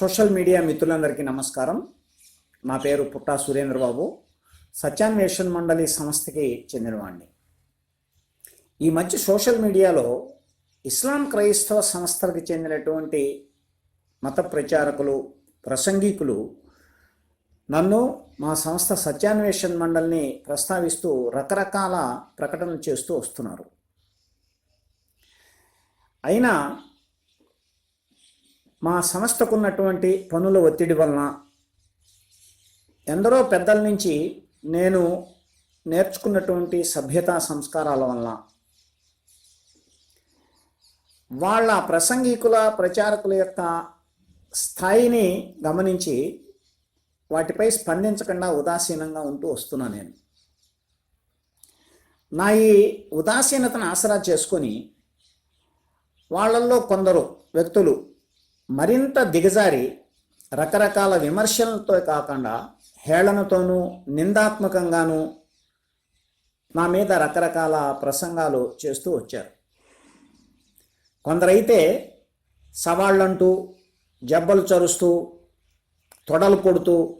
Social media మిత్రులందరికీ నమస్కారం. నా పేరు పుట్టా సురేంద్రబాబు. సత్యాన్వేషణ్ మండలి సంస్థకి చెందినవాడిని ఈ మధ్య సోషల్ మీడియాలో ఇస్లాం క్రైస్తవ సంస్థలకు చెందినటువంటి మత ప్రచారకులు ప్రసంగికులు నన్ను మా సంస్థ సత్యాన్వేషణ్ మండలిని ప్రస్తావిస్తూ రకరకాల ప్రకటనలు చేస్తూ వస్తున్నారు. అయినా మా సంస్థకున్నటువంటి పనుల ఒత్తిడి వలన ఎందరో పెద్దల నుంచి నేను నేర్చుకున్నటువంటి సభ్యతా సంస్కారాల వలన వాళ్ళ ప్రసంగికుల ప్రచారకుల యొక్క స్థాయిని గమనించి వాటిపై స్పందించకుండా ఉదాసీనంగా ఉంటూ వస్తున్నా నేను. నా ఈ ఉదాసీనతను ఆసరా చేసుకొని వాళ్ళల్లో కొందరు వ్యక్తులు మరింత దిగజారి రకరకాల విమర్శలతో కాకుండా హేళనతోనూ నిందాత్మకంగాను నా మీద రకరకాల ప్రసంగాలు చేస్తూ వచ్చారు. కొందరైతే సవాళ్ళంటూ జబ్బలు చరుస్తూ తొడలు కొడుతూ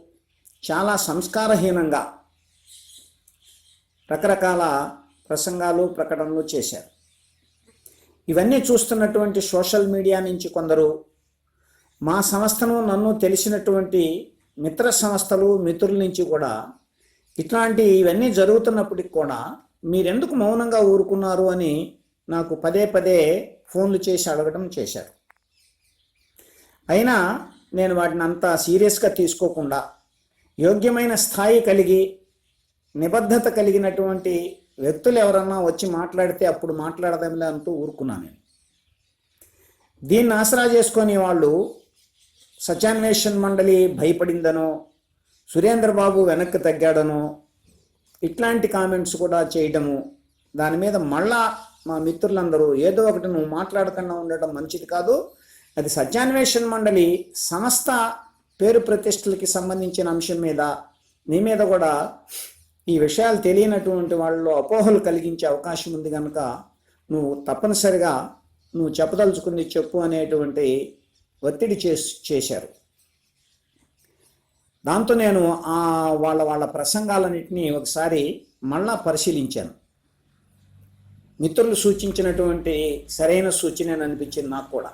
చాలా సంస్కారహీనంగా రకరకాల ప్రసంగాలు ప్రకటనలు చేశారు. ఇవన్నీ చూస్తున్నటువంటి సోషల్ మీడియా నుంచి కొందరు మా సంస్థను నన్ను తెలిసినటువంటి మిత్ర సంస్థలు మిత్రుల నుంచి కూడా ఇట్లాంటి ఇవన్నీ జరుగుతున్నప్పటికి కూడా మీరెందుకు మౌనంగా ఊరుకున్నారు అని నాకు పదే పదే ఫోన్లు చేసి అడగడం చేశారు. అయినా నేను వాటిని అంత సీరియస్గా తీసుకోకుండా యోగ్యమైన స్థాయి కలిగి నిబద్ధత కలిగినటువంటి వ్యక్తులు ఎవరన్నా వచ్చి మాట్లాడితే అప్పుడు మాట్లాడదాంలే అంటూ ఊరుకున్నాను నేను. దీన్ని ఆసరా చేసుకొని వాళ్ళు సత్యాన్వేషణ మండలి భయపడిందనో సురేంద్రబాబు వెనక్కి తగ్గాడనో ఇట్లాంటి కామెంట్స్ కూడా చేయడము దాని మీద మళ్ళా మా మిత్రులందరూ ఏదో ఒకటి నువ్వు మాట్లాడకుండా ఉండటం మంచిది కాదు. అది సత్యాన్వేషణ మండలి సంస్థ పేరు ప్రతిష్టలకి సంబంధించిన అంశం మీద నీ మీద కూడా ఈ విషయాలు తెలియనటువంటి వాళ్ళలో అపోహలు కలిగించే అవకాశం ఉంది కనుక నువ్వు తప్పనిసరిగా నువ్వు చెప్పదలుచుకుంది చెప్పు అనేటువంటి ఒత్తిడి చేసి చేశారు. దాంతో నేను ఆ వాళ్ళ వాళ్ళ ప్రసంగాలన్నింటినీ ఒకసారి మళ్ళా పరిశీలించాను. మిత్రులు సూచించినటువంటి సరైన సూచన అనిపించింది నాకు కూడా.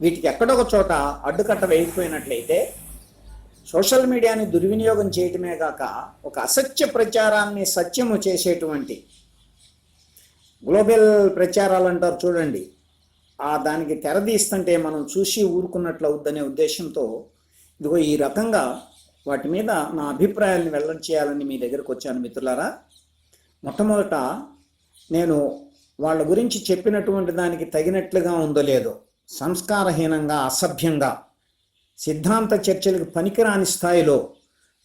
వీటికి ఎక్కడొక చోట అడ్డుకట్ట వేయకపోయినట్లయితే సోషల్ మీడియాని దుర్వినియోగం చేయటమే కాక ఒక అసత్య ప్రచారాన్ని సత్యము చేసేటువంటి గ్లోబల్ ప్రచారాలు అంటారు చూడండి. ఆ దానికి తెరదీస్తుంటే మనం చూసి ఊరుకున్నట్లు అవుద్దనే ఉద్దేశంతో ఇదిగో ఈ రకంగా వాటి మీద నా అభిప్రాయాలను వెల్లడి చేయాలని మీ దగ్గరకు వచ్చాను మిత్రులారా. మొట్టమొదట నేను వాళ్ళ గురించి చెప్పినటువంటి దానికి తగినట్లుగా ఉందో లేదో సంస్కారహీనంగా అసభ్యంగా సిద్ధాంత చర్చలకు పనికిరాని స్థాయిలో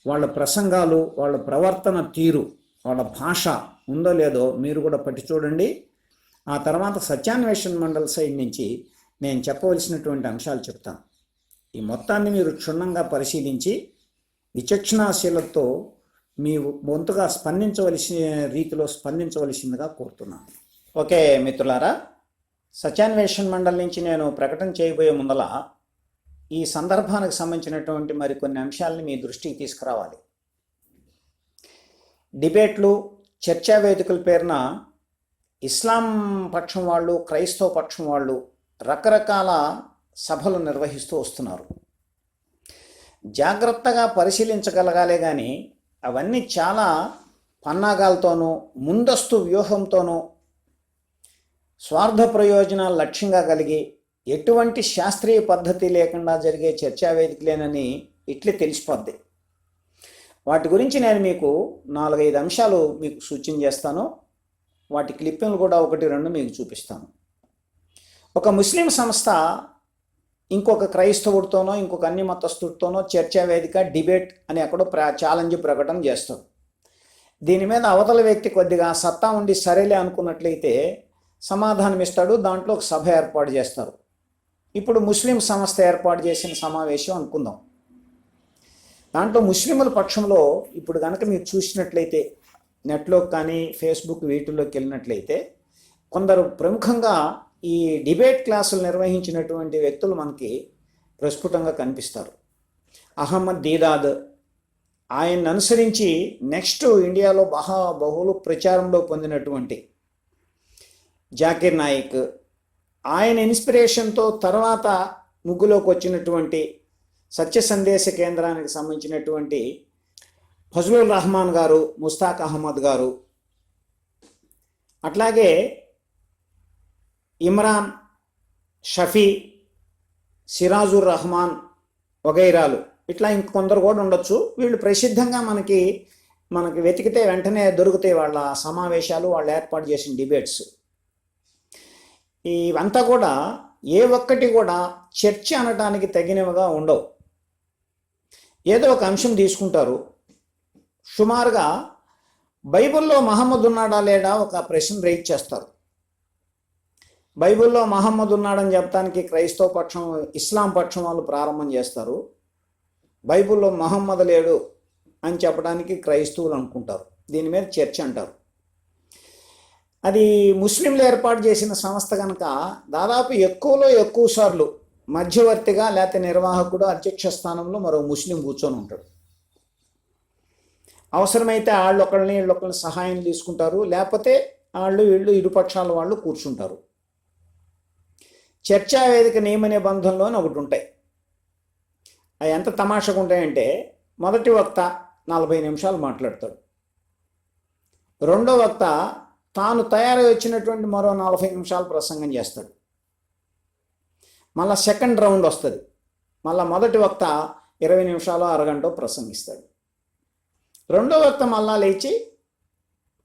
వాళ్ళ ప్రసంగాలు వాళ్ళ ప్రవర్తన తీరు వాళ్ళ భాష ఉందో లేదో మీరు కూడా పట్టి చూడండి. ఆ తర్వాత సత్యాన్వేషణ మండలి సైడ్ నుంచి నేను చెప్పవలసినటువంటి అంశాలు చెప్తాను. ఈ మొత్తాన్ని మీరు క్షుణ్ణంగా పరిశీలించి విచక్షణాశీలతో మీ వంతుగా స్పందించవలసిన రీతిలో స్పందించవలసిందిగా కోరుతున్నాను. ఓకే మిత్రులారా సత్యాన్వేషణ మండలి నుంచి నేను ప్రకటన చేయబోయే ముందల ఈ సందర్భానికి సంబంధించినటువంటి మరికొన్ని అంశాలని మీ దృష్టికి తీసుకురావాలి. డిబేట్లు చర్చా వేదికల పేరున ఇస్లాం పక్షం వాళ్ళు క్రైస్తవ పక్షం వాళ్ళు రకరకాల సభలు నిర్వహిస్తూ వస్తున్నారు. జాగ్రత్తగా పరిశీలించగలగాలే కానీ అవన్నీ చాలా పన్నాగాలతోనూ ముందస్తు వ్యూహంతోనూ స్వార్థ ప్రయోజనాలు లక్ష్యంగా కలిగి ఎటువంటి శాస్త్రీయ పద్ధతి లేకుండా జరిగే చర్చా వేదికలేనని ఇట్లే తెలిసిపోద్ది. వాటి గురించి నేను మీకు నాలుగైదు అంశాలు మీకు సూచన చేస్తాను. వాటి క్లిప్పింగ్లు కూడా ఒకటి రెండు మీకు చూపిస్తాను. ఒక ముస్లిం సంస్థ ఇంకొక క్రైస్తవుడితోనో ఇంకొక అన్ని మతస్థుడితోనో చర్చా వేదిక డిబేట్ అని అక్కడ ప్ర ఛాలెంజ్ ప్రకటన చేస్తారు. దీని మీద అవతల వ్యక్తి కొద్దిగా సత్తా ఉండి సరేలే అనుకున్నట్లయితే సమాధానం ఇస్తాడు దాంట్లో ఒక సభ ఏర్పాటు చేస్తారు. ఇప్పుడు ముస్లిం సంస్థ ఏర్పాటు చేసిన సమావేశం అనుకుందాం. దాంట్లో ముస్లింల పక్షంలో ఇప్పుడు కనుక మీరు చూసినట్లయితే నెట్లో కానీ ఫేస్బుక్ వీటిల్లోకి వెళ్ళినట్లయితే కొందరు ప్రముఖంగా ఈ డిబేట్ క్లాసులు నిర్వహించినటువంటి వ్యక్తులు మనకి ప్రస్ఫుటంగా కనిపిస్తారు. అహ్మద్ దీదాద్ ఆయన్ని అనుసరించి నెక్స్ట్ ఇండియాలో బహా బహుళ ప్రచారంలో పొందినటువంటి జాకిర్ నాయక్ ఆయన ఇన్స్పిరేషన్తో తర్వాత ముగ్గులోకి వచ్చినటువంటి సత్య సందేశ కేంద్రానికి సంబంధించినటువంటి ఫజలుల్ రహమాన్ గారు ముస్తాక్ అహ్మద్ గారు అట్లాగే ఇమ్రాన్ షఫీ సిరాజుర్ రహమాన్ వగైరాలు. ఇట్లా ఇంకొందరు కూడా ఉండొచ్చు. వీళ్ళు ప్రసిద్ధంగా మనకి మనకి వెతికితే వెంటనే దొరుకుతాయి వాళ్ళ సమావేశాలు వాళ్ళు ఏర్పాటు చేసిన డిబేట్స్. ఇవంతా కూడా ఏ ఒక్కటి కూడా చర్చ అనడానికి తగినవిగా ఉండవు. ఏదో ఒక అంశం తీసుకుంటారు. సుమారుగా బైబిల్లో మహమ్మద్ ఉన్నాడా లేడా ఒక ప్రశ్న రైజ్ చేస్తారు. బైబిల్లో మహమ్మద్ ఉన్నాడని చెప్పడానికి క్రైస్తవ పక్షం ఇస్లాం పక్షం వాళ్ళు ప్రారంభం చేస్తారు. బైబిల్లో మహమ్మద్ లేడు అని చెప్పడానికి క్రైస్తవులు అనుకుంటారు. దీని మీద చర్చ అంటారు. అది ముస్లింలు ఏర్పాటు చేసిన సంస్థ కనుక దాదాపు ఎక్కువలో ఎక్కువ సార్లు మధ్యవర్తిగా లేకపోతే నిర్వాహకుడు అధ్యక్ష స్థానంలో మరో ముస్లిం కూర్చొని ఉంటాడు. అవసరమైతే వాళ్ళు ఒకళ్ళని వీళ్ళు ఒకళ్ళని సహాయం తీసుకుంటారు. లేకపోతే వాళ్ళు వీళ్ళు ఇరుపక్షాల వాళ్ళు కూర్చుంటారు. చర్చా వేదిక నియమ నిబంధనలు అని ఒకటి ఉంటాయి. అవి ఎంత తమాషగా ఉంటాయంటే మొదటి వక్త నలభై నిమిషాలు మాట్లాడతాడు. రెండో వక్త తాను తయారై వచ్చినటువంటి మరో నలభై నిమిషాలు ప్రసంగం చేస్తాడు. మళ్ళా సెకండ్ రౌండ్ వస్తుంది. మళ్ళా మొదటి వక్త ఇరవై నిమిషాలు అరగంట ప్రసంగిస్తాడు. రెండో వక్త మళ్ళా లేచి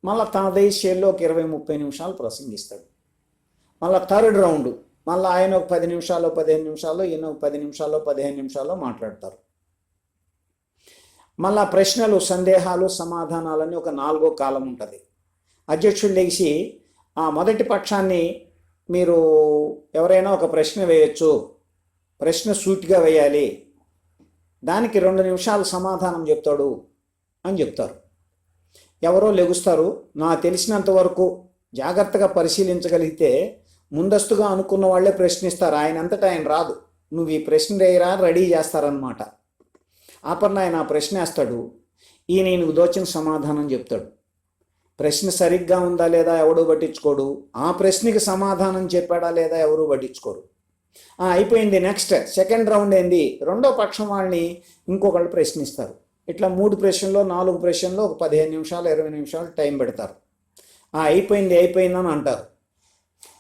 మళ్ళా తన దేశీయంలో ఒక ఇరవై ముప్పై నిమిషాలు ప్రసంగిస్తాడు. మళ్ళా థర్డ్ రౌండ్ మళ్ళీ ఆయన ఒక పది నిమిషాలు పదిహేను నిమిషాలు ఈయన ఒక పది నిమిషాలు పదిహేను నిమిషాలు మాట్లాడతారు. మళ్ళా ప్రశ్నలు సందేహాలు సమాధానాలని ఒక నాలుగో కాలం ఉంటుంది. అధ్యక్షుడు లేచి ఆ మొదటి పక్షాన్ని మీరు ఎవరైనా ఒక ప్రశ్న వేయచ్చు. ప్రశ్న సూటిగా వేయాలి. దానికి రెండు నిమిషాలు సమాధానం చెప్తాడు. అని చెప్తారు. ఎవరో లెగుస్తారు. నా తెలిసినంత వరకు జాగ్రత్తగా పరిశీలించగలిగితే ముందస్తుగా అనుకున్న వాళ్ళే ప్రశ్నిస్తారు. ఆయన అంతటా ఆయన రాదు. నువ్వు ఈ ప్రశ్న రేయరా రెడీ చేస్తారనమాట ఆపన్న ఆయన ఆ ప్రశ్న వేస్తాడు. ఈయన నీకు దోచిన సమాధానం చెప్తాడు. ప్రశ్న సరిగ్గా ఉందా లేదా ఎవడు పట్టించుకోడు. ఆ ప్రశ్నకి సమాధానం చెప్పాడా లేదా ఎవరు పట్టించుకోరు. అయిపోయింది నెక్స్ట్. సెకండ్ రౌండ్ ఏంది? రెండో పక్షం వాళ్ళని ఇంకొకళ్ళు ప్రశ్నిస్తారు. ఇట్లా మూడు ప్రశ్నలో నాలుగు ప్రశ్నలో ఒక పదిహేను నిమిషాలు ఇరవై నిమిషాలు టైం పెడతారు. అయిపోయింది అయిపోయిందని అంటారు.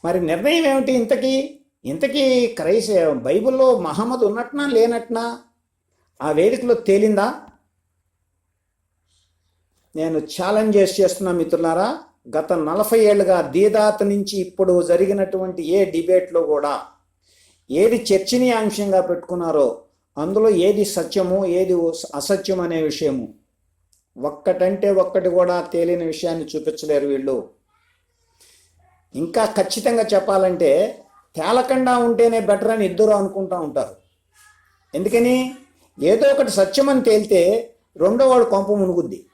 మరి నిర్ణయం ఏమిటి ఇంతకీ? ఇంతకీ క్రైస్ బైబిల్లో మహమ్మద్ ఉన్నట్నా లేనట్నా? ఆ వేదికలో తేలిందా? నేను ఛాలెంజెస్ చేస్తున్నా మిత్రులారా గత నలభై ఏళ్ళుగా దీదాత నుంచి ఇప్పుడు జరిగినటువంటి ఏ డిబేట్లో కూడా ఏది చర్చనీయాంశంగా పెట్టుకున్నారో అందులో ఏది సత్యము ఏది అసత్యం అనే విషయము. ఒక్కటంటే ఒక్కటి కూడా తేలిన విషయాన్ని చూపించలేరు వీళ్ళు. ఇంకా ఖచ్చితంగా చెప్పాలంటే తేలకుండా ఉంటేనే బెటర్ అని ఇద్దరు అనుకుంటా ఉంటారు. ఎందుకని? ఏదో ఒకటి సత్యమని తేలితే రెండో వాడు కొంప మునుగుద్ది.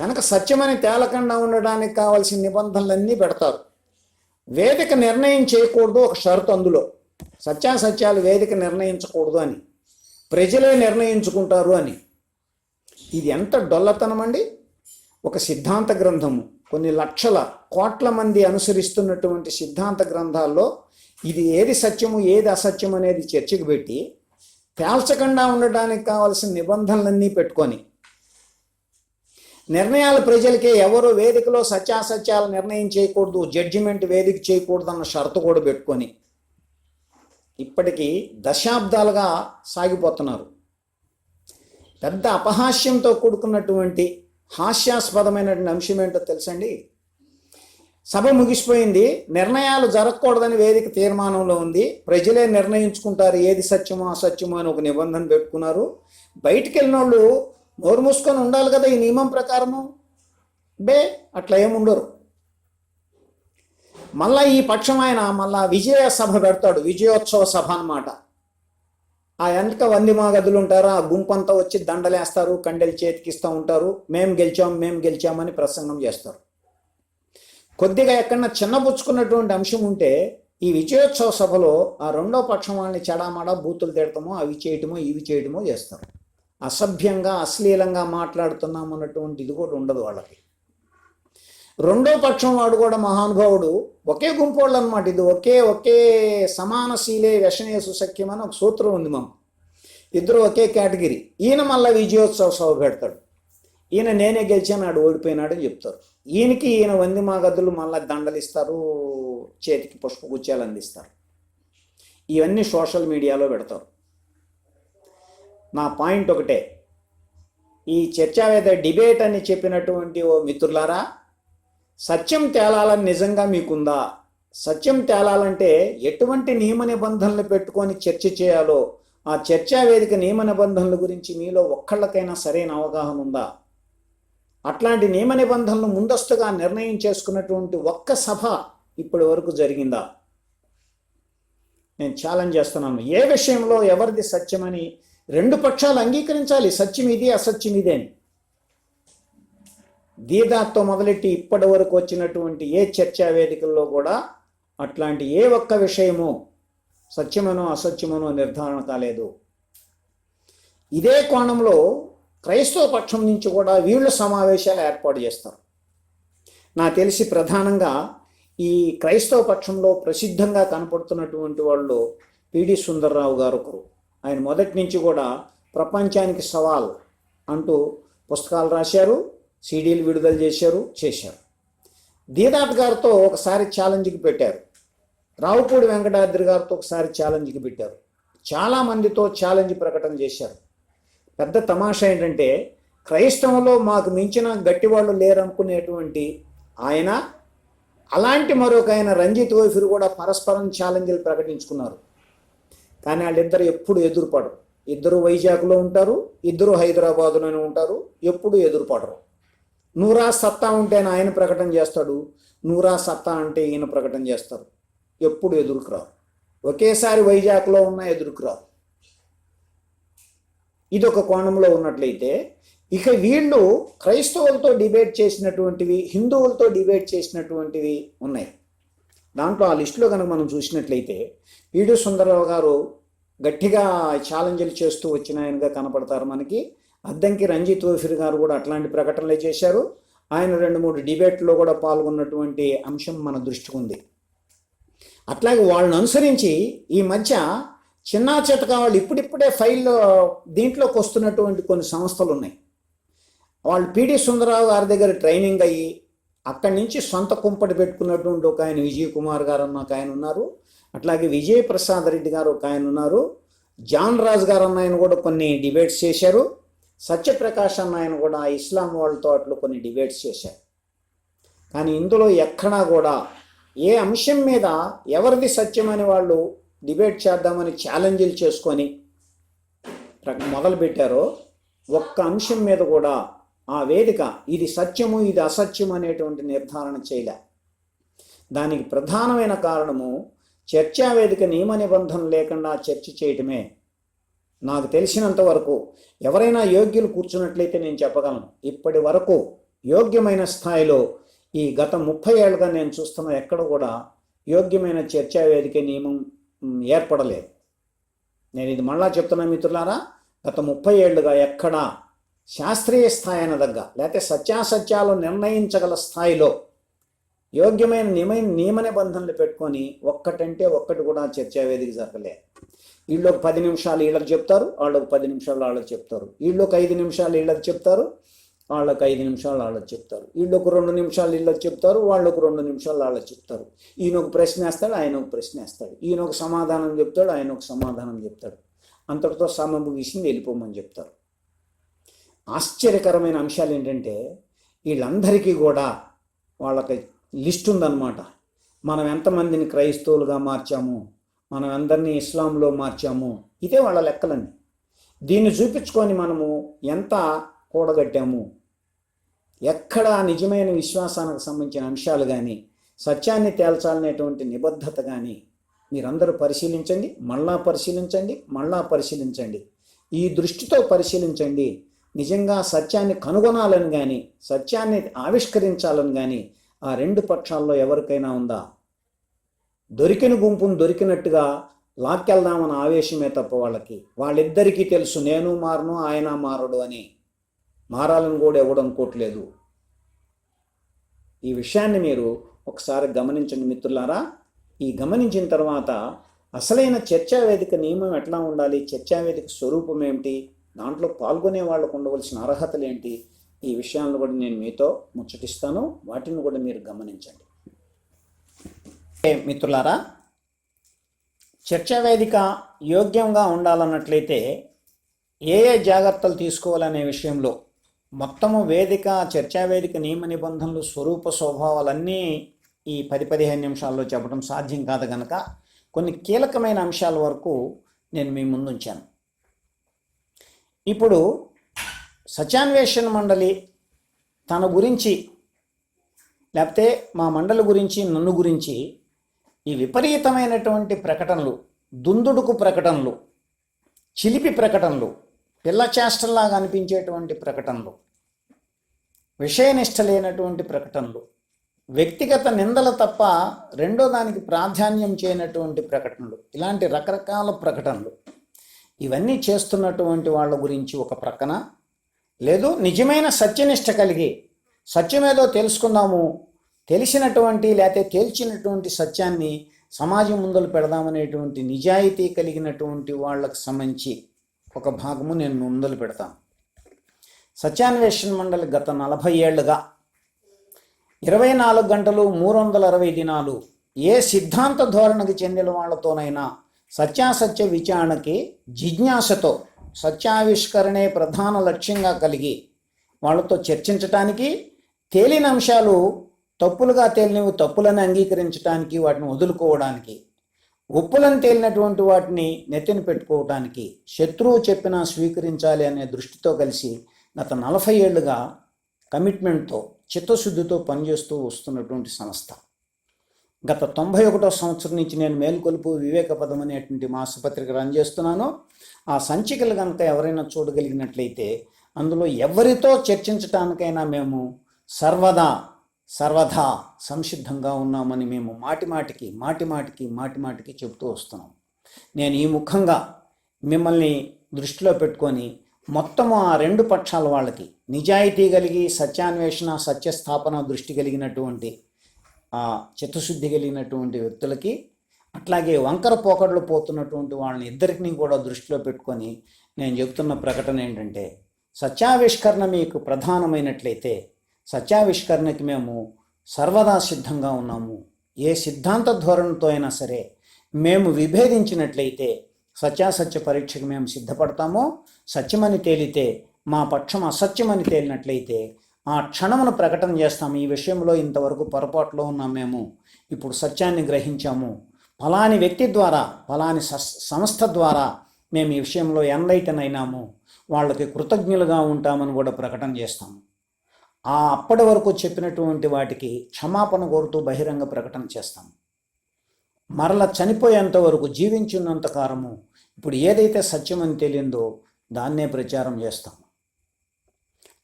కనుక సత్యమని తేలకుండా ఉండడానికి కావాల్సిన నిబంధనలన్నీ పెడతారు. వేదిక నిర్ణయం చేయకూడదు ఒక షరతు అందులో. సత్యాసత్యాలు వేదిక నిర్ణయించకూడదు అని. ప్రజలే నిర్ణయించుకుంటారు అని. ఇది ఎంత డొల్లతనం అండి? ఒక సిద్ధాంత గ్రంథము. కొన్ని లక్షల కోట్ల మంది అనుసరిస్తున్నటువంటి సిద్ధాంత గ్రంథాల్లో ఇది ఏది సత్యము ఏది అసత్యం అనేది చర్చకు పెట్టి తేల్చకుండా ఉండడానికి కావాల్సిన నిబంధనలన్నీ పెట్టుకొని నిర్ణయాలు ప్రజలకే ఎవరు వేదికలో సత్యాసత్యాలు నిర్ణయం చేయకూడదు జడ్జిమెంట్ వేదిక చేయకూడదు అన్న షరతు కూడా పెట్టుకొని ఇప్పటికీ దశాబ్దాలుగా సాగిపోతున్నారు. పెద్ద అపహాస్యంతో కూడుకున్నటువంటి హాస్యాస్పదమైనటువంటి అంశం ఏంటో తెలుసండి? సభ ముగిసిపోయింది. నిర్ణయాలు జరగకూడదని వేదిక తీర్మానంలో ఉంది. ప్రజలే నిర్ణయించుకుంటారు ఏది సత్యమో అసత్యమో అని ఒక నిబంధన పెట్టుకున్నారు. బయటికి వెళ్ళిన వాళ్ళు నోరు మూసుకొని ఉండాలి కదా ఈ నియమం ప్రకారము? బే అట్లా ఏముండరు. మళ్ళా ఈ పక్షం ఆయన మళ్ళా విజయ సభ పెడతాడు విజయోత్సవ సభ అన్నమాట. ఆ వెనక వందిమా గదులు ఉంటారు ఆ గుంపంతా వచ్చి దండలేస్తారు కండెలు చేతికిస్తూ ఉంటారు మేం గెలిచాం మేం గెలిచామని ప్రసంగం చేస్తారు. కొద్దిగా ఎక్కడన్నా చిన్నబుచ్చుకున్నటువంటి అంశం ఉంటే ఈ విజయోత్సవ సభలో ఆ రెండో పక్షం వాళ్ళని చెడామడా బూతులు తిడటమో అవి చేయటమో ఇవి చేయటమో చేస్తారు. అసభ్యంగా అశ్లీలంగా మాట్లాడుతున్నాం అన్నటువంటి ఇది కూడా ఉండదు వాళ్ళకి. రెండో పక్షం వాడు కూడా మహానుభావుడు. ఒకే గుంపు వాళ్ళు అనమాట ఇది. ఒకే ఒకే సమానశీలే వ్యసనేసు సఖ్యం అని ఒక సూత్రం ఉంది మాకు. ఇద్దరు ఒకే కేటగిరీ. ఈయన మళ్ళీ విజయోత్సవ సభ పెడతాడు. ఈయన నేనే గెలిచాను ఆడు ఓడిపోయినాడని చెప్తారు. ఈయనకి ఈయన వంది మాగద్దులు మళ్ళీ దండలిస్తారు చేతికి పుష్పగుచ్చాలు అందిస్తారు. ఇవన్నీ సోషల్ మీడియాలో పెడతారు. నా పాయింట్ ఒకటే. ఈ చర్చావేద డిబేట్ అని చెప్పినటువంటి ఓ మిత్రులారా సత్యం తేలాలని నిజంగా మీకుందా? సత్యం తేలాలంటే ఎటువంటి నియమ నిబంధనలు పెట్టుకొని చర్చ చేయాలో? ఆ చర్చా వేదిక నియమ నిబంధనల గురించి మీలో ఒక్కళ్ళకైనా సరైన అవగాహన ఉందా? అట్లాంటి నియమ నిబంధనలు ముందస్తుగా నిర్ణయం చేసుకున్నటువంటి ఒక్క సభ ఇప్పటి వరకు జరిగిందా? నేను ఛాలెంజ్ చేస్తున్నాను. ఏ విషయంలో ఎవరిది సత్యమని రెండు పక్షాలు అంగీకరించాలి. సత్యం ఇది అసత్యం ఇదే అని. దీదాతో మొదలెట్టి ఇప్పటి వరకు వచ్చినటువంటి ఏ చర్చా వేదికల్లో కూడా అట్లాంటి ఏ ఒక్క విషయము సత్యమనో అసత్యమనో నిర్ధారణ కాలేదు. ఇదే కోణంలో క్రైస్తవ పక్షం నుంచి కూడా వీళ్ళు సమావేశాలు ఏర్పాటు చేస్తారు. నాకు తెలిసి ప్రధానంగా ఈ క్రైస్తవ పక్షంలో ప్రసిద్ధంగా కనపడుతున్నటువంటి వాళ్ళు పిడి సుందర్రావు గారు ఒకరు. ఆయన మొదటి నుంచి కూడా ప్రపంచానికి సవాల్ అంటూ పుస్తకాలు రాశారు. సీడీలు విడుదల చేశారు చేశారు. దీదాత్ గారితో ఒకసారి ఛాలెంజ్కి పెట్టారు. రావుపూడి వెంకటాద్రి గారితో ఒకసారి ఛాలెంజ్కి పెట్టారు. చాలామందితో ఛాలెంజ్ ప్రకటన చేశారు. పెద్ద తమాషా ఏంటంటే క్రైస్తవంలో మాకు మించిన గట్టివాళ్ళు లేరనుకునేటువంటి ఆయన అలాంటి మరొక ఆయన రంజిత్ వైఫర్ కూడా పరస్పరం ఛాలెంజ్లు ప్రకటించుకున్నారు. కానీ వాళ్ళిద్దరు ఎప్పుడు ఎదురుపడరు. ఇద్దరు వైజాగ్లో ఉంటారు ఇద్దరు హైదరాబాదులోనే ఉంటారు ఎప్పుడు ఎదురుపడరు. నూరా సత్తా ఉంటే ఆయన ప్రకటన చేస్తాడు. నూరా సత్తా అంటే ఈయన ప్రకటన చేస్తారు. ఎప్పుడు ఎదురుకురావు ఒకేసారి వైజాగ్లో ఉన్న ఎదురుకురావు ఇది ఒక కోణంలో ఉన్నట్లయితే ఇక వీళ్ళు క్రైస్తవులతో డిబేట్ చేసినటువంటివి హిందువులతో డిబేట్ చేసినటువంటివి ఉన్నాయి. దాంట్లో ఆ లిస్టులో కనుక మనం చూసినట్లయితే పీడు సుందరరావు గారు గట్టిగా ఛాలెంజ్లు చేస్తూ వచ్చిన ఆయనగా కనపడతారు మనకి. అద్దంకి రంజిత్ ఓఫిర్ గారు కూడా అట్లాంటి ప్రకటనలే చేశారు. ఆయన రెండు మూడు డిబేట్లో కూడా పాల్గొన్నటువంటి అంశం మన దృష్టికి ఉంది. అట్లాగే వాళ్ళని అనుసరించి ఈ మధ్య చిన్న చితకా వాళ్ళు ఇప్పుడిప్పుడే ఫైల్లో దీంట్లోకి వస్తున్నటువంటి కొన్ని సంస్థలు ఉన్నాయి. వాళ్ళు పిడి సుందరరావు గారి దగ్గర ట్రైనింగ్ అయ్యి అక్కడి నుంచి సొంత కుంపటి పెట్టుకున్నటువంటి ఒక ఆయన విజయ్ కుమార్ గారు అన్న ఒక ఆయన ఉన్నారు. అట్లాగే విజయ్ ప్రసాద్ రెడ్డి గారు ఒక ఆయన ఉన్నారు. జాన్ రాజ్ గారు అన్న ఆయన కూడా కొన్ని డిబేట్స్ చేశారు. సత్యప్రకాష్ అన్న ఆయన కూడా ఇస్లాం వాళ్ళతో అట్లు కొన్ని డిబేట్స్ చేశారు. కానీ ఇందులో ఎక్కడా కూడా ఏ అంశం మీద ఎవరిది సత్యమని వాళ్ళు డిబేట్ చేద్దామని ఛాలెంజ్లు చేసుకొని మొదలుపెట్టారో ఒక్క అంశం మీద కూడా ఆ వేదిక ఇది సత్యము ఇది అసత్యం అనేటువంటి నిర్ధారణ చేయలే. దానికి ప్రధానమైన కారణము చర్చా వేదిక నియమ నిబంధనలు లేకుండా చర్చ చేయటమే. నాకు తెలిసినంత వరకు ఎవరైనా యోగ్యులు కూర్చున్నట్లయితే నేను చెప్పగలను. ఇప్పటి వరకు యోగ్యమైన స్థాయిలో ఈ గత ముప్పై ఏళ్ళుగా నేను చూస్తున్న ఎక్కడ కూడా యోగ్యమైన చర్చా వేదిక నియమం ఏర్పడలేదు. నేను ఇది మళ్ళా చెప్తున్నా మిత్రులారా గత ముప్పై ఏళ్ళుగా ఎక్కడా శాస్త్రీయ స్థాయి అనదగ్గ లేకపోతే సత్యాసత్యాలు నిర్ణయించగల స్థాయిలో యోగ్యమైన నియమ నియమ నిబంధనలు పెట్టుకొని ఒక్కటంటే ఒక్కటి కూడా చర్చా వేదిక జరగలేదు. వీళ్ళు ఒక పది నిమిషాలు వీళ్ళకి చెప్తారు వాళ్ళకి పది నిమిషాలు వాళ్ళకి చెప్తారు. వీళ్ళు ఒక ఐదు నిమిషాలు వీళ్ళకి చెప్తారు వాళ్ళకి ఐదు నిమిషాలు వాళ్ళకి చెప్తారు. వీళ్ళు ఒక రెండు నిమిషాలు వీళ్ళకి చెప్తారు వాళ్ళకు రెండు నిమిషాలు వాళ్ళకి చెప్తారు. ఈయన ఒక ప్రశ్న వేస్తాడు ఆయన ఒక ప్రశ్న వేస్తాడు. ఈయన ఒక సమాధానం చెప్తాడు ఆయన ఒక సమాధానం చెప్తాడు. అంతటితో సమ ముగిసింది వెళ్ళిపోమని చెప్తారు. ఆశ్చర్యకరమైన అంశాలు ఏంటంటే వీళ్ళందరికీ కూడా వాళ్ళకి లిస్ట్ ఉందన్నమాట. మనం ఎంతమందిని క్రైస్తవులుగా మార్చాము? మనం అందరినీ ఇస్లాంలో మార్చాము. ఇదే వాళ్ళ లెక్కలన్నీ దీన్ని చూపించుకొని మనము ఎంత కూడగట్టాము? ఎక్కడ నిజమైన విశ్వాసానికి సంబంధించిన అంశాలు కానీ సత్యాన్ని తేల్చాలనేటువంటి నిబద్ధత కానీ మీరందరూ పరిశీలించండి మళ్ళా పరిశీలించండి మళ్ళా పరిశీలించండి. ఈ దృష్టితో పరిశీలించండి. నిజంగా సత్యాన్ని కనుగొనాలని కానీ సత్యాన్ని ఆవిష్కరించాలని కానీ ఆ రెండు పక్షాల్లో ఎవరికైనా ఉందా? దొరికిన గుంపును దొరికినట్టుగా లాక్కెళ్దామన్న ఆవేశమే తప్ప వాళ్ళకి. వాళ్ళిద్దరికీ తెలుసు నేను మారను ఆయన మారడు అని. మారాలని కూడా ఎవడు అనుకోవట్లేదు. ఈ విషయాన్ని మీరు ఒకసారి గమనించండి మిత్రులారా. ఈ గమనించిన తర్వాత అసలైన చర్చా వేదిక నియమం ఎట్లా ఉండాలి? చర్చా వేదిక స్వరూపం ఏమిటి దాంట్లో పాల్గొనే వాళ్ళకు ఉండవలసిన అర్హతలు ఏంటి? ఈ విషయాలను కూడా నేను మీతో ముచ్చటిస్తాను. వాటిని కూడా మీరు గమనించండి. మిత్రులారా చర్చావేదిక యోగ్యంగా ఉండాలన్నట్లయితే ఏ ఏ జాగ్రత్తలు తీసుకోవాలనే విషయంలో మొత్తము వేదిక చర్చా వేదిక నియమ నిబంధనలు స్వరూప స్వభావాలన్నీ ఈ పది పదిహేను నిమిషాల్లో చెప్పడం సాధ్యం కాదు కనుక కొన్ని కీలకమైన అంశాల వరకు నేను మీ ముందుంచాను. ఇప్పుడు సత్యాన్వేషణ మండలి తన గురించి లేకపోతే మా మండలి గురించి నన్ను గురించి ఈ విపరీతమైనటువంటి ప్రకటనలు దుందుడుకు ప్రకటనలు చిలిపి ప్రకటనలు పిల్ల చేష్టల్లాగా అనిపించేటువంటి ప్రకటనలు విషయనిష్ట లేనటువంటి ప్రకటనలు వ్యక్తిగత నిందల తప్ప రెండో దానికి ప్రాధాన్యం చేయనటువంటి ప్రకటనలు ఇలాంటి రకరకాల ప్రకటనలు. ఇవన్నీ చేస్తున్నటువంటి వాళ్ళ గురించి ఒక ప్రక్కన లేదు నిజమైన సత్యనిష్ట కలిగి సత్యమేదో తెలుసుకుందాము తెలిసినటువంటి లేకపోతే తేల్చినటువంటి సత్యాన్ని సమాజం ముందలు పెడదామనేటువంటి నిజాయితీ కలిగినటువంటి వాళ్ళకు సంబంధించి ఒక భాగము నేను ముందలు పెడతాను. సత్యాన్వేషణ మండలి గత నలభై ఏళ్ళుగా ఇరవై నాలుగు గంటలు మూడు వందల అరవై దినాలు ఏ సిద్ధాంత ధోరణికి చెందిన వాళ్ళతోనైనా సత్యాసత్య విచారణకి జిజ్ఞాసతో సత్యావిష్కరణే ప్రధాన లక్ష్యంగా కలిగి వాళ్ళతో చర్చించటానికి తేలిన అంశాలు తప్పులుగా తేలినవి తప్పులను అంగీకరించడానికి వాటిని వదులుకోవడానికి ఒప్పులను తేలినటువంటి వాటిని నెత్తిన పెట్టుకోవటానికి శత్రువు చెప్పినా స్వీకరించాలి అనే దృష్టితో కలిసి గత నలభై ఏళ్ళుగా కమిట్మెంట్తో చిత్తశుద్ధితో పనిచేస్తూ వస్తున్నటువంటి సంస్థ. గత తొంభై ఒకటో సంవత్సరం నుంచి నేను మేల్కొలుపు వివేక పదం అనేటువంటి మాసపత్రిక రన్ చేస్తున్నాను. ఆ సంచికలు కనుక ఎవరైనా చూడగలిగినట్లయితే అందులో ఎవరితో చర్చించటానికైనా మేము సర్వదా సర్వదా సంసిద్ధంగా ఉన్నామని మేము మాటి మాటికి మాటి మాటికి మాటి మాటికి చెబుతూ వస్తున్నాం. నేను ఈ ముఖంగా మిమ్మల్ని దృష్టిలో పెట్టుకొని మొత్తము ఆ రెండు పక్షాల వాళ్ళకి నిజాయితీ కలిగి సత్యాన్వేషణ సత్యస్థాపన దృష్టి కలిగినటువంటి ఆ చిత్తశుద్ధి కలిగినటువంటి వ్యక్తులకి అట్లాగే వంకర పోకడలు పోతున్నటువంటి వాళ్ళని ఇద్దరిని కూడా దృష్టిలో పెట్టుకొని నేను చెబుతున్న ప్రకటన ఏంటంటే సత్యావిష్కరణ మీకు ప్రధానమైనట్లయితే సత్యావిష్కరణకి మేము సర్వదా సిద్ధంగా ఉన్నాము. ఏ సిద్ధాంత ధోరణితో అయినా సరే మేము విభేదించినట్లయితే సత్యాసత్య పరీక్షకు మేము సిద్ధపడతామో సత్యమని తేలితే మా పక్షం అసత్యమని తేలినట్లయితే ఆ క్షణమును ప్రకటన చేస్తాము. ఈ విషయంలో ఇంతవరకు పొరపాటులో ఉన్నాం మేము. ఇప్పుడు సత్యాన్ని గ్రహించాము. ఫలాని వ్యక్తి ద్వారా ఫలాని సంస్థ ద్వారా మేము ఈ విషయంలో ఎన్లైటన్ అయినాము. వాళ్ళకి కృతజ్ఞులుగా ఉంటామని కూడా ప్రకటన చేస్తాము. ఆ అప్పటి వరకు చెప్పినటువంటి వాటికి క్షమాపణ కోరుతూ బహిరంగ ప్రకటన చేస్తాం. మరల చనిపోయేంత వరకు జీవించున్నంత కారము ఇప్పుడు ఏదైతే సత్యమని తెలియందో దాన్నే ప్రచారం చేస్తాం.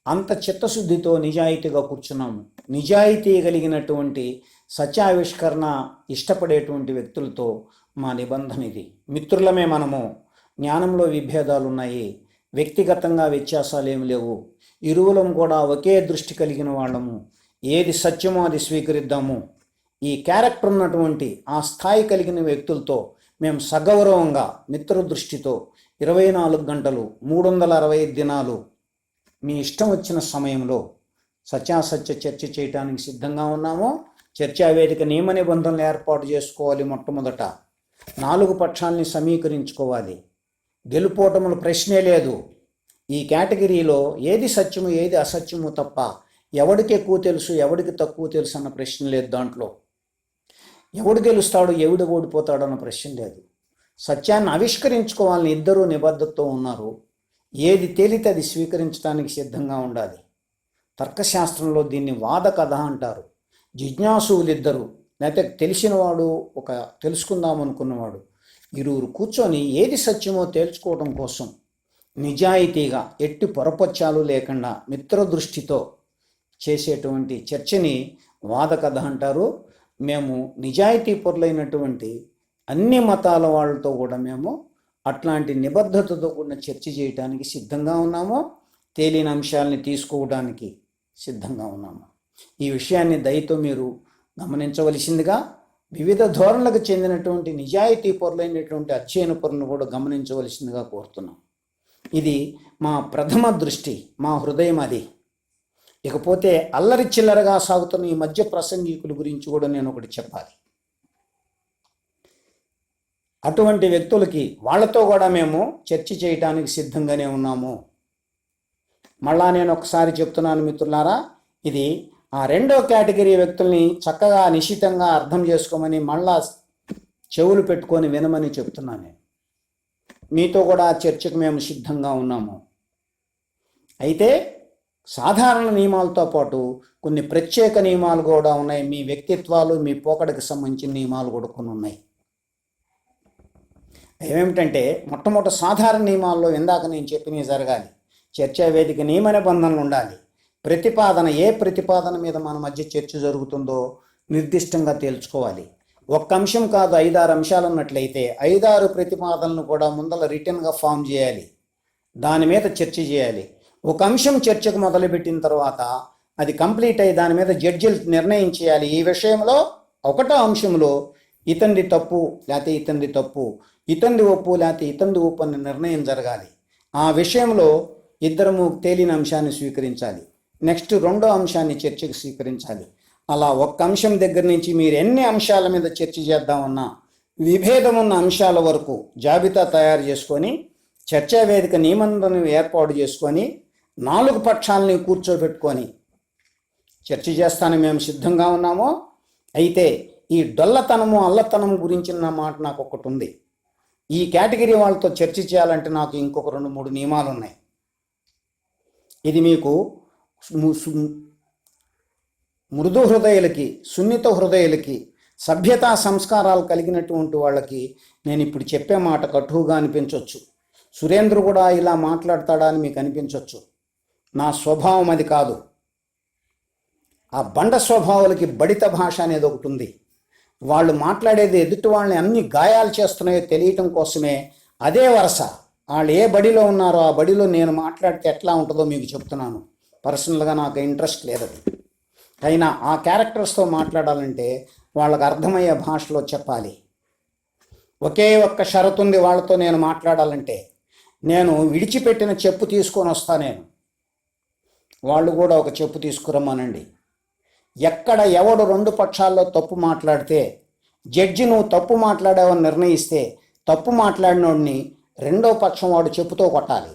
అంత చిత్తశుద్ధితో నిజాయితీగా కూర్చున్నాము నిజాయితీ కలిగినటువంటి సత్యావిష్కరణ ఇష్టపడేటువంటి వ్యక్తులతో మా నిబంధన ఇది. మిత్రులమే మనము. జ్ఞానంలో విభేదాలు ఉన్నాయి వ్యక్తిగతంగా వ్యత్యాసాలు ఏమి లేవు. ఇరువులం కూడా ఒకే దృష్టి కలిగిన వాళ్ళము. ఏది సత్యమో అది స్వీకరిద్దాము. ఈ క్యారెక్టర్ ఉన్నటువంటి ఆ స్థాయి కలిగిన వ్యక్తులతో మేము సగౌరవంగా మిత్ర దృష్టితో ఇరవై నాలుగు గంటలు మూడు వందల అరవై దినాలు మీ ఇష్టం వచ్చిన సమయంలో సత్యాసత్య చర్చ చేయటానికి సిద్ధంగా ఉన్నాము. చర్చా వేదిక నియమ నిబంధనలు ఏర్పాటు చేసుకోవాలి మొట్టమొదట. నాలుగు పక్షాలని సమీకరించుకోవాలి. గెలుపోటముల ప్రశ్నే లేదు. ఈ కేటగిరీలో ఏది సత్యము ఏది అసత్యము తప్ప ఎవడికి ఎక్కువ తెలుసు ఎవడికి తక్కువ తెలుసు అన్న ప్రశ్న లేదు దాంట్లో. ఎవడు గెలుస్తాడు ఎవడు ఓడిపోతాడు అన్న ప్రశ్న లేదు. సత్యాన్ని ఆవిష్కరించుకోవాలని ఇద్దరూ నిబద్ధతతో ఉన్నారు. ఏది తేలితే అది స్వీకరించడానికి సిద్ధంగా ఉండాలి. తర్కశాస్త్రంలో దీన్ని వాద కథ అంటారు. జిజ్ఞాసువులిద్దరు లేకపోతే తెలిసినవాడు ఒక తెలుసుకుందాం అనుకున్నవాడు ఇరువురు కూర్చొని ఏది సత్యమో తేల్చుకోవడం కోసం నిజాయితీగా ఎట్టి పొరపచ్చాలు లేకుండా మిత్ర దృష్టితో చేసేటువంటి చర్చని వాదకథ అంటారు. మేము నిజాయితీ పరులైనటువంటి అన్ని మతాల వాళ్ళతో కూడా మేము అట్లాంటి నిబద్ధతతో కూడిన చర్చ చేయడానికి సిద్ధంగా ఉన్నాము. తేలిన అంశాలని తీసుకోవడానికి సిద్ధంగా ఉన్నాము. ఈ విషయాన్ని దయతో మీరు గమనించవలసిందిగా వివిధ ధోరణులకు చెందినటువంటి నిజాయితీ పొరలైనటువంటి అధ్యయన పరులను కూడా గమనించవలసిందిగా కోరుతున్నాం. ఇది మా ప్రథమ దృష్టి మా హృదయం అది. ఇకపోతే అల్లరి చిల్లరగా సాగుతున్న ఈ మధ్య ప్రసంగికుల గురించి కూడా నేను ఒకటి చెప్పాలి. అటువంటి వ్యక్తులకి వాళ్ళతో కూడా మేము చర్చ చేయటానికి సిద్ధంగానే ఉన్నాము. మళ్ళా నేను ఒకసారి చెప్తున్నాను మిత్రులారా ఇది ఆ రెండో కేటగిరీ వ్యక్తుల్ని చక్కగా నిశితంగా అర్థం చేసుకోమని మళ్ళా చెవులు పెట్టుకొని వినమని చెప్తున్నాను నేను. మీతో కూడా చర్చకు మేము సిద్ధంగా ఉన్నాము. అయితే సాధారణ నియమాలతో పాటు కొన్ని ప్రత్యేక నియమాలు కూడా ఉన్నాయి. మీ వ్యక్తిత్వాలు మీ పోకడకి సంబంధించిన నియమాలు కూడా కొన్ని ఉన్నాయి. ఏమిటంటే మొట్టమొదటి సాధారణ నియమాల్లో ఇందాక నేను చెప్పినవి జరగాలి. చర్చా వేదిక నియమ నిబంధనలు ఉండాలి. ప్రతిపాదన ఏ ప్రతిపాదన మీద మన మధ్య చర్చ జరుగుతుందో నిర్దిష్టంగా తేల్చుకోవాలి. ఒక్క అంశం కాదు ఐదారు అంశాలు ఉన్నట్లయితే ఐదారు ప్రతిపాదనలు కూడా ముందల రిటర్న్గా ఫామ్ చేయాలి. దాని మీద చర్చ చేయాలి. ఒక అంశం చర్చకు మొదలుపెట్టిన తర్వాత అది కంప్లీట్ అయ్యి దాని మీద జడ్జిలు నిర్ణయం చేయాలి. ఈ విషయంలో ఒకటో అంశంలో ఇతంది తప్పు లేకపోతే ఇతంది తప్పు ఇతంది ఒప్పు లేకపోతే ఇతంది ఒప్పు అనే నిర్ణయం జరగాలి. ఆ విషయంలో ఇద్దరము తేలిన అంశాన్ని స్వీకరించాలి. నెక్స్ట్ రెండో అంశాన్ని చర్చకు స్వీకరించాలి. అలా ఒక్క అంశం దగ్గర నుంచి మీరు ఎన్ని అంశాల మీద చర్చ చేద్దామన్నా విభేదం ఉన్న అంశాల వరకు జాబితా తయారు చేసుకొని చర్చా వేదిక నియమంత్రణ ఏర్పాటు చేసుకొని నాలుగు పక్షాలని కూర్చోబెట్టుకొని చర్చ చేస్తాను మేము సిద్ధంగా ఉన్నాము. అయితే ఈ డొల్లతనము అల్లతనం గురించిన మాట నాకు ఒకటి ఉంది. ఈ కేటగిరీ వాళ్ళతో చర్చ చేయాలంటే నాకు ఇంకొక రెండు మూడు నియమాలు ఉన్నాయి. ఇది మీకు మృదు హృదయులకి సున్నిత హృదయులకి సభ్యతా సంస్కారాలు కలిగినటువంటి వాళ్ళకి నేను ఇప్పుడు చెప్పే మాట కటువుగా అనిపించవచ్చు సురేంద్ర కూడా ఇలా మాట్లాడతాడా అని మీకు అనిపించవచ్చు నా స్వభావం అది కాదు. ఆ బండ స్వభావాలకి బడిత భాష అనేది ఒకటి ఉంది. వాళ్ళు మాట్లాడేది ఎదుటి వాళ్ళని అన్ని గాయాలు చేస్తున్నాయో తెలియటం కోసమే అదే వరస. వాళ్ళు ఏ బడిలో ఉన్నారో ఆ బడిలో నేను మాట్లాడితే ఎట్లా ఉంటుందో మీకు చెప్తున్నాను. పర్సనల్గా నాకు ఇంట్రెస్ట్ లేదు అయినా ఆ క్యారెక్టర్స్తో మాట్లాడాలంటే వాళ్ళకి అర్థమయ్యే భాషలో చెప్పాలి. ఒకే ఒక్క షరతు ఉంది వాళ్ళతో నేను మాట్లాడాలంటే నేను విడిచిపెట్టిన చెప్పు తీసుకొని వస్తా నేను. వాళ్ళు కూడా ఒక చెప్పు తీసుకురమ్మనండి. ఎక్కడ ఎవడు రెండు పక్షాల్లో తప్పు మాట్లాడితే జడ్జి నువ్వు తప్పు మాట్లాడావని నిర్ణయిస్తే తప్పు మాట్లాడినోడిని రెండో పక్షం వాడు చెప్పుతో కొట్టాలి.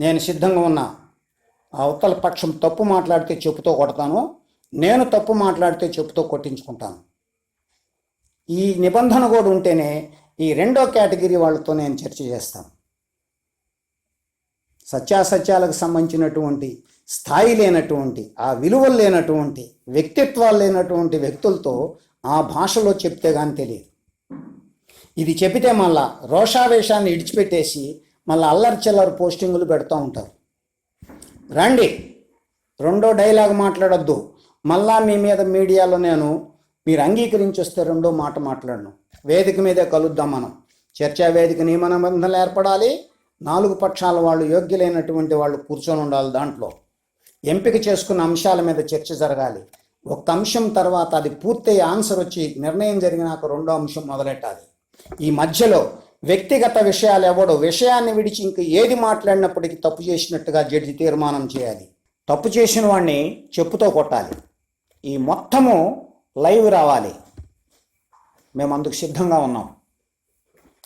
నేను సిద్ధంగా ఉన్నా. అవతల పక్షం తప్పు మాట్లాడితే చెప్పుతో కొడతాను నేను తప్పు మాట్లాడితే చెప్పుతో కొట్టించుకుంటాను. ఈ నిబంధన కూడా ఉంటేనే ఈ రెండో కేటగిరీ వాళ్ళతో నేను చర్చ చేస్తాను. సత్యాసత్యాలకు సంబంధించినటువంటి స్థాయి లేనటువంటి ఆ విలువలు లేనటువంటి వ్యక్తిత్వాలు లేనటువంటి వ్యక్తులతో ఆ భాషలో చెప్తే కానీ తెలియదు. ఇది చెబితే మళ్ళా రోషావేషాన్ని ఇడిచిపెట్టేసి మళ్ళీ అల్లరి చిల్లర పోస్టింగులు పెడుతూ ఉంటారు. రండి. రెండో డైలాగ్ మాట్లాడొద్దు. మళ్ళా మీ మీద మీడియాలో నేను మీరు అంగీకరించి వస్తే రెండో మాట మాట్లాడను. వేదిక మీదే కలుద్దాం మనం. చర్చా వేదిక నియమ నిబంధనలు ఏర్పడాలి. నాలుగు పక్షాల వాళ్ళు యోగ్యులైనటువంటి వాళ్ళు కూర్చొని ఉండాలి దాంట్లో. ఎంపిక చేసుకున్న అంశాల మీద చర్చ జరగాలి. ఒక అంశం తర్వాత అది పూర్తయ్యే ఆన్సర్ వచ్చి నిర్ణయం జరిగినాక రెండో అంశం మొదలెట్టాలి. ఈ మధ్యలో వ్యక్తిగత విషయాలు ఎవడో విషయాన్ని విడిచి ఇంక ఏది మాట్లాడినప్పటికీ తప్పు చేసినట్టుగా జడ్జి తీర్మానం చేయాలి. తప్పు చేసిన వాడిని చెప్పుతో కొట్టాలి. ఈ మొత్తము లైవ్ రావాలి. మేము అందుకు సిద్ధంగా ఉన్నాం.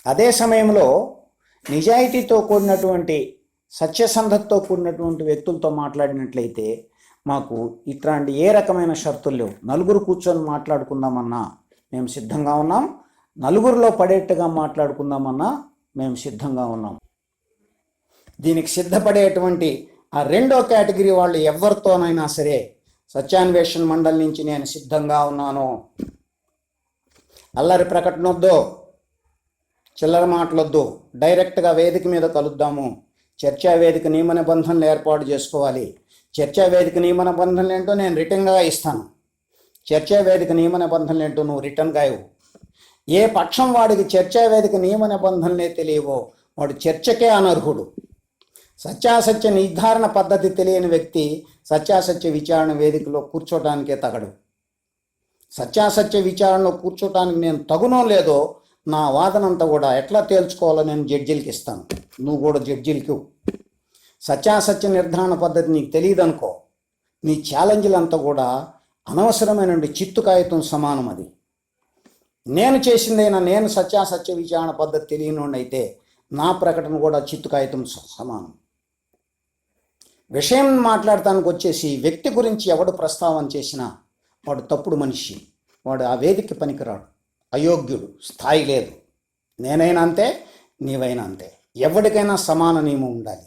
అదే సమయంలో నిజాయితీతో కూడినటువంటి సత్యసంధతతో కూడినటువంటి వ్యక్తులతో మాట్లాడినట్లయితే మాకు ఇట్లాంటి ఏ రకమైన షరతులు లేవు. నలుగురు కూర్చొని మాట్లాడుకుందామన్నా మేము సిద్ధంగా ఉన్నాం. నలుగురిలో పడేట్టుగా మాట్లాడుకుందామన్నా మేము సిద్ధంగా ఉన్నాం. దీనికి సిద్ధపడేటువంటి ఆ రెండో కేటగిరీ వాళ్ళు ఎవరితోనైనా సరే సత్యాన్వేషణ మండలి నుంచి నేను సిద్ధంగా ఉన్నాను. అల్లరి ప్రకటన వద్దు చిల్లర మాటలొద్దు. డైరెక్ట్గా వేదిక మీద కలుద్దాము. చర్చా వేదిక నియమ నిబంధనలు ఏర్పాటు చేసుకోవాలి. చర్చా వేదిక నియమ నిబంధనలు ఏంటో నేను రిటర్న్గా ఇస్తాను. చర్చా వేదిక నియమ నిబంధనలు ఏంటో నువ్వు రిటర్న్గా ఇవ్వు ఏ పక్షం వాడికి చర్చా వేదిక నియమ నిబంధనలే తెలియవో వాడు చర్చకే అనర్హుడు. సత్యాసత్య నిర్ధారణ పద్ధతి తెలియని వ్యక్తి సత్యాసత్య విచారణ వేదికలో కూర్చోటానికే తగడు. సత్యాసత్య విచారణలో కూర్చోటానికి నేను తగునో లేదో నా వాదనంతా కూడా ఎట్లా తేల్చుకోవాలో నేను జడ్జిలకి ఇస్తాను. నువ్వు కూడా జడ్జిలకి సత్యాసత్య నిర్ధారణ పద్ధతి నీకు తెలియదు అనుకో నీ ఛాలెంజ్లంతా కూడా అనవసరమైన చిత్తు కాగితం సమానం అది నేను చేసిందైనా నేను సత్యాసత్య విచారణ పద్ధతి తెలియనోడిని నా ప్రకటన కూడా చిత్తుకాయతం సమానం. విషయం మాట్లాడటానికి వచ్చేసి వ్యక్తి గురించి ఎవడు ప్రస్తావన చేసినా వాడు తప్పుడు మనిషి. వాడు ఆ వేదిక పనికిరాడు. అయోగ్యుడు. స్థాయి లేదు. నేనైనా అంతే నీవైనా అంతే. ఎవరికైనా సమాన నియమం ఉండాలి.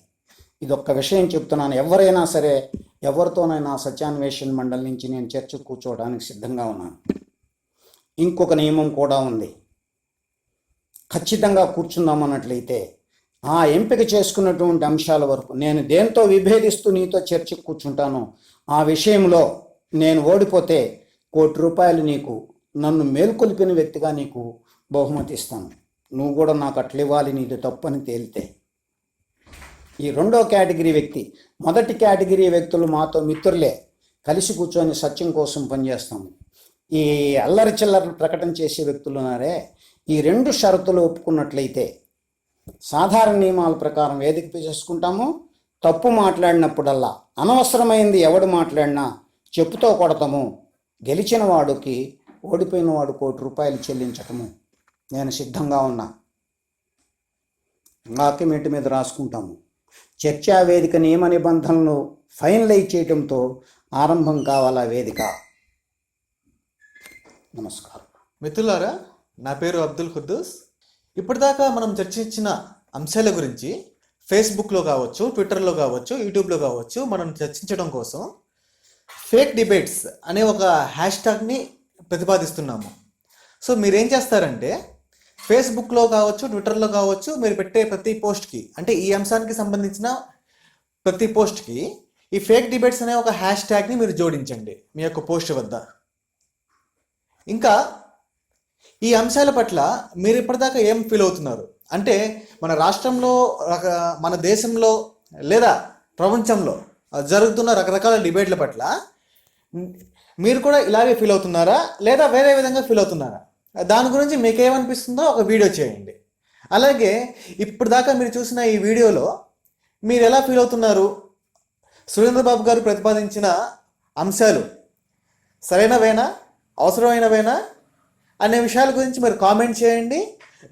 ఇదొక్క విషయం చెప్తున్నాను. ఎవరైనా సరే ఎవరితోనైనా సత్యాన్వేషణ మండలి నుంచి నేను చర్చ కూర్చోవడానికి సిద్ధంగా ఉన్నాను. ఇంకొక నియమం కూడా ఉంది. ఖచ్చితంగా కూర్చుందామన్నట్లయితే ఆ ఎంపిక చేసుకున్నటువంటి అంశాల వరకు నేను దేంతో విభేదిస్తూ నీతో చర్చకు కూర్చుంటాను ఆ విషయంలో నేను ఓడిపోతే కోటి రూపాయలు నీకు నన్ను మేల్కొల్పిన వ్యక్తిగా నీకు బహుమతి ఇస్తాను. నువ్వు కూడా నాకు అట్లా ఇవ్వాలి నీది తప్పు అని తేలితే. ఈ రెండో కేటగిరీ వ్యక్తి మొదటి కేటగిరీ వ్యక్తులు మాతో మిత్రులే కలిసి కూర్చొని సత్యం కోసం పనిచేస్తాము. ఈ అల్లరి చిల్లరలు ప్రకటన చేసే వ్యక్తులు ఉన్నారే ఈ రెండు షరతులు ఒప్పుకున్నట్లయితే సాధారణ నియమాల ప్రకారం వేదిక చేసుకుంటాము. తప్పు మాట్లాడినప్పుడల్లా అనవసరమైంది ఎవడు మాట్లాడినా చెప్పుతో కొడతాము. గెలిచిన వాడికి ఓడిపోయిన వాడు కోటి రూపాయలు చెల్లించటము. నేను సిద్ధంగా ఉన్నా. డాక్యుమెంట్ మీద రాసుకుంటాము. చర్చా వేదిక నియమ నిబంధనలు ఫైనలైజ్ చేయటంతో ఆరంభం కావాలా వేదిక? నమస్కారం. మిత్రులారా నా పేరు అబ్దుల్ ఖుద్దూస్. ఇప్పటిదాకా మనం చర్చించిన అంశాల గురించి ఫేస్బుక్లో కావచ్చు ట్విట్టర్లో కావచ్చు యూట్యూబ్లో కావచ్చు మనం చర్చించడం కోసం ఫేక్ డిబేట్స్ అనే ఒక హ్యాష్ ట్యాగ్ని ప్రతిపాదిస్తున్నాము. సో మీరేం చేస్తారంటే ఫేస్బుక్లో కావచ్చు ట్విట్టర్లో కావచ్చు మీరు పెట్టే ప్రతి పోస్ట్కి అంటే ఈ అంశానికి సంబంధించిన ప్రతి పోస్ట్కి ఈ ఫేక్ డిబేట్స్ అనే ఒక హ్యాష్ ట్యాగ్ని మీరు జోడించండి మీ యొక్క పోస్ట్ వద్ద. ఇంకా ఈ అంశాల పట్ల మీరు ఇప్పటిదాకా ఏం ఫీల్ అవుతున్నారు? అంటే మన రాష్ట్రంలో మన దేశంలో లేదా ప్రపంచంలో జరుగుతున్న రకరకాల డిబేట్ల పట్ల మీరు కూడా ఇలాగే ఫీల్ అవుతున్నారా? లేదా వేరే విధంగా ఫీల్ అవుతున్నారా? దాని గురించి మీకు ఏమనిపిస్తుందో ఒక వీడియో చేయండి. అలాగే ఇప్పుడు దాకా మీరు చూసిన ఈ వీడియోలో మీరు ఎలా ఫీల్ అవుతున్నారు? సురేంద్రబాబు గారు ప్రతిపాదించిన అంశాలు సరైనవేనా? అవసరమైనవేనా అనే విషయాల గురించి మీరు కామెంట్ చేయండి.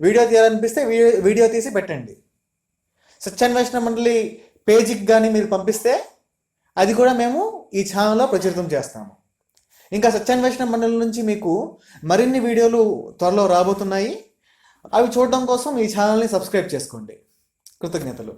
వీడియో తీయాలనిపిస్తే వీడియో వీడియో తీసి పెట్టండి. సత్యాన్వేషణ మండలి పేజీకి కానీ మీరు పంపిస్తే అది కూడా మేము ఈ ఛానల్లో ప్రచురితం చేస్తాము. ఇంకా సత్యాన్వేషణ మండలి నుంచి మీకు మరిన్ని వీడియోలు త్వరలో రాబోతున్నాయి. అవి చూడడం కోసం ఈ ఛానల్ని సబ్స్క్రైబ్ చేసుకోండి. కృతజ్ఞతలు.